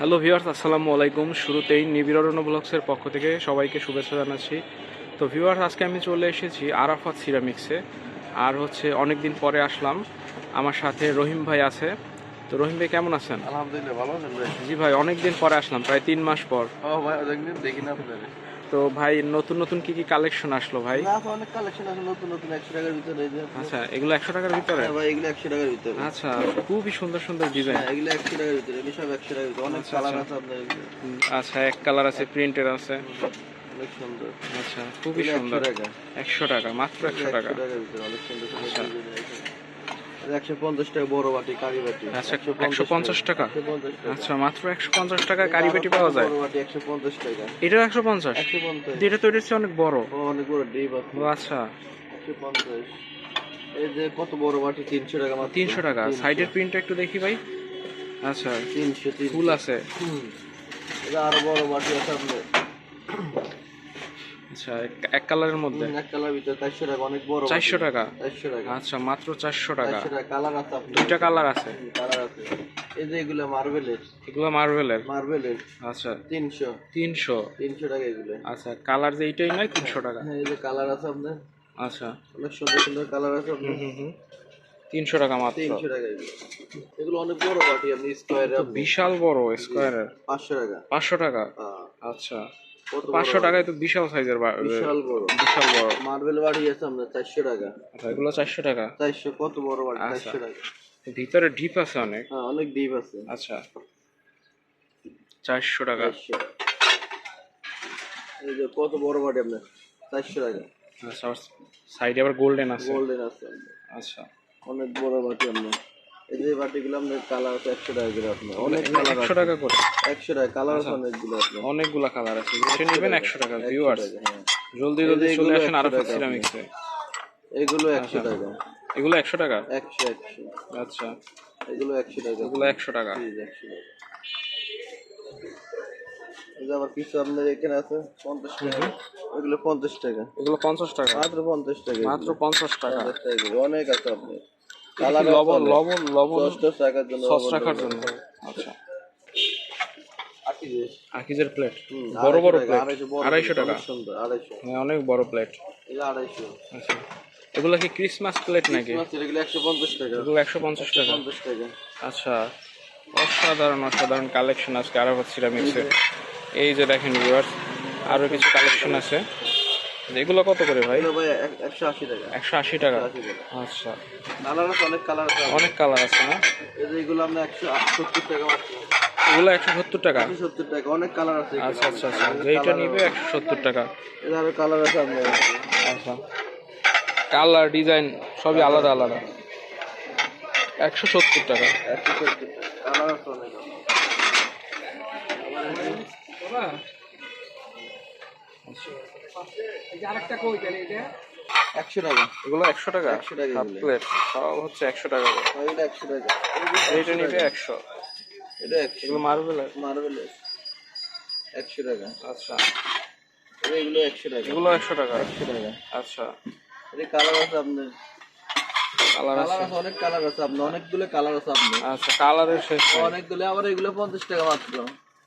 Hello viewers আসসালামু আলাইকুম। শুরুতেই নিবিড়রণ্য ব্লগসের পক্ষ থেকে সবাইকে শুভেচ্ছা জানাচ্ছি। তো ভিওয়ার্স আজকে আমি চলে এসেছি আরাফাত সিরামিক্সে আর হচ্ছে অনেক দিন পরে আসলাম। আমার সাথে রহিম ভাই আছে। তো রহিম ভাই কেমন আছেন? আলহামদুলিল্লাহ ভালো আছেন ভাই? জি ভাই অনেক দিন পরে আসলাম প্রায় তিন মাস পর। ও ভাই অনেকদিন দেখি না তো ভাই নতুন নতুন কি কি কালেকশন আসলো ভাই? অনেক কালেকশন আছে নতুন নতুন একশো টাকার ভিতরে আচ্ছা এগুলো একশো টাকার ভিতরে? হ্যাঁ ভাই এগুলো একশো টাকার ভিতরে। আচ্ছা খুবই সুন্দর সুন্দর ডিজাইন হ্যাঁ এগুলো একশো টাকার ভিতরে এগুলো সব একশো টাকার ভিতরে অনেক আচ্ছা, কালার আচ্ছা। আছে আপনার আচ্ছা এক কালার আছে প্রিন্টের আছে। অনেক সুন্দর। আচ্ছা খুবই সুন্দর। 100 টাকা। একশো টাকা মাত্র একশো টাকা। অনেক সুন্দর সুন্দর আচ্ছা। এটা একশো পঞ্চাশ টাকা বড় বাটি কারি বাটি। আচ্ছা একশো পঞ্চাশ টাকা। টাকা? আচ্ছা মাত্র একশো পঞ্চাশ টাকায় কারি পেটি পাওয়া যায়? বাটি একশো পঞ্চাশ টাকা। এটাও একশো পঞ্চাশ? এটা তো চেয়ে অনেক বড়। অনেক বড় ডিপ আছে। আচ্ছা। একশো পঞ্চাশ। এই যে কত বড় বাটি তিনশো টাকা তিনশো টাকা। সাইডের প্রিন্টটা একটু দেখি ভাই। আচ্ছা তিনশো ফুল আছে। এটা আরও বড় বাটি আছে আপনার আচ্ছা এক- কালারের মধ্যে? এক কালার ভিতরে চারশো টাকা অনেক বড় বাটি। চারশো টাকা? চারশো টাকা। আচ্ছা মাত্র চারশো টাকা। চারশো টাকা কালার আছে আপনার। দুইটা কালার আছে? কালার আছে। এই যে এগুলো মার্বেলের। এগুলো মার্বেলের? মার্বেলের। আচ্ছা। তিনশো। তিনশো? তিনশো টাকা এগুলো। আচ্ছা কালার যে এইটাই নয় তিনশো টাকা। হ্যাঁ এই যে কালার আছে আপনার। আচ্ছা। অনেক সুন্দর সুন্দর কালার আছে আপনার। হুম হুম তিনশো টাকা মাত্র। তিনশো টাকা এগুলো। অনেক বড় বাটি আপনি স্কোয়ারে বিশাল বড় স্কোয়ারের পাঁচশো টাকা। পাঁচশো টাকা? হ্যাঁ, আচ্ছা। পাঁচশো টাকায় তো বিশাল সাইজের বিশাল বড়। বিশাল বড়। মার্বেল বাড়ি আছে আপনার চারশো টাকা। আচ্ছা এগুলো চারশো টাকা? চারশো কত বড় বাড়ি? আচ্ছা। চারশো টাকা। ভিতরে ডিপ আছে অনেক। হ্যাঁ অনেক ডিপ আছে। আচ্ছা। চারশো টাকা। এই যে কত বড় বাটি আপনার চারশো টাকা। আচ্ছা সাইডে আবার গোল্ডেন আছে। গোল্ডেন আছে। আচ্ছা। অনেক বড় বাটি আপনার এই যে বাটিগুলো আপনার কালার আছে একশো টাকা করে আপনার। অনেক কালার একশো টাকা করে? একশো টাকা কালার আছে অনেকগুলো আপনার অনেকগুলা কালার আছে। যেটা নেবেন একশো টাকা ভিউয়ার্স হ্যাঁ। জলদি জলদি চলে এগুলো আসেন 100 আরাফাত সিরামিক্সে এগুলো একশো টাকা। এগুলো একশো টাকা? একশো একশো। আচ্ছা। এগুলো একশো টাকা। এগুলো একশো টাকা। একশো টাকা। এই যে আবার কিছু আপনার এখানে আছে? পঞ্চাশ টাকা। ওইগুলো পঞ্চাশ টাকা। এগুলো পঞ্চাশ টাকা। মাত্র পঞ্চাশ টাকা মাত্র পঞ্চাশ টাকা। অনেক আছে আপনি কি কালার লবণ লবণ লবণ সস রাখার জন্য আচ্ছা। আকিজের? প্লেট বড় বড় প্লেট আড়াইশো টাকা। হ্যাঁ অনেক বড় প্লেট আড়াইশো। আচ্ছা। এগুলো কি ক্রিসমাস প্লেট নাকি? এগুলো একশো পঞ্চাশ টাকা। এগুলো একশো পঞ্চাশ টাকা। পঞ্চাশ টাকা। আচ্ছা। অসাধারণ অসাধারণ কালেকশন আজকে আরাফাত সিরামিক্সে এই যে দেখেন ভিউয়ার্স আরও কিছু কালেকশন আছে। এগুলো কত করে ভাই? একশো আশি টাকা। একশো আশি টাকা। আচ্ছা। কালার আছে অনেক কালার আছে। অনেক কালার আছে না? এগুলো আমরা একশো সত্তর টাকা এগুলো একশো সত্তর টাকা? সত্তর টাকা অনেক কালার আছে আচ্ছা আচ্ছা আচ্ছা। যেইটা নিবে একশো সত্তর টাকা। এর আরও কালার আছে আপনার আচ্ছা। কালার ডিজাইন সবই আলাদা আলাদা। একশো সত্তর টাকা। একশো সত্তর কালার আছে অনেক। একশো টাকা। এগুলো একশো টাকা? একশো টাকা হাফ প্লেট। সব হচ্ছে একশো টাকা করে। একশো টাকা। এইটা নিবে একশো। এটা একশো। এগুলো মার্বেলের মার্বেল একশো টাকা। আচ্ছা। এগুলো একশো টাকা। এগুলো একশো টাকা। একশো টাকা। আচ্ছা। এটা কালার আছে আপনার। কালার আছে অনেক কালার আছে আপনার। অনেকগুলো কালার আছে আপনার। আচ্ছা কালারের শেষ। অনেকগুলো আবার এগুলো পঞ্চাশ টাকা মাত্র।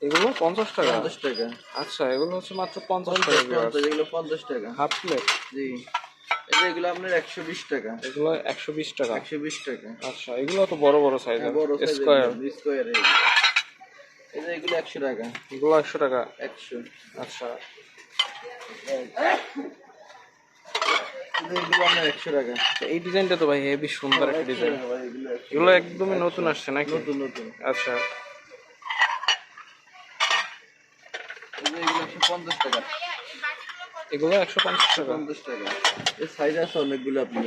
এগুলো পঞ্চাশ টাকা। পঞ্চাশ টাকা। আচ্ছা এগুলো হচ্ছে মাত্র পঞ্চাশ টাকা এগুলো পঞ্চাশ টাকা। হাফ প্লেট জি। এই এগুলো আপনার একশো বিশ টাকা। এগুলো একশো বিশ টাকা। একশো বিশ টাকা। আচ্ছা এগুলো তো বড় বড় সাইজের হ্যাঁ, বড় স্কোয়ার স্কোয়ার এই যে এগুলো একশো টাকা। এগুলো একশো টাকা। একশো। আচ্ছা। এই এগুলো আপনার একশো টাকা। এই ডিজাইনটা তো ভাই হেভি সুন্দর একটা ডিজাইন। এগুলো একদমই নতুন আসছে নাকি? নতুন নতুন। আচ্ছা। এই এগুলো একশো পঞ্চাশ টাকা। এগুলো একশো পঞ্চাশ টাকা। পঞ্চাশ টাকা। এর সাইজ আছে অনেকগুলো আপনার।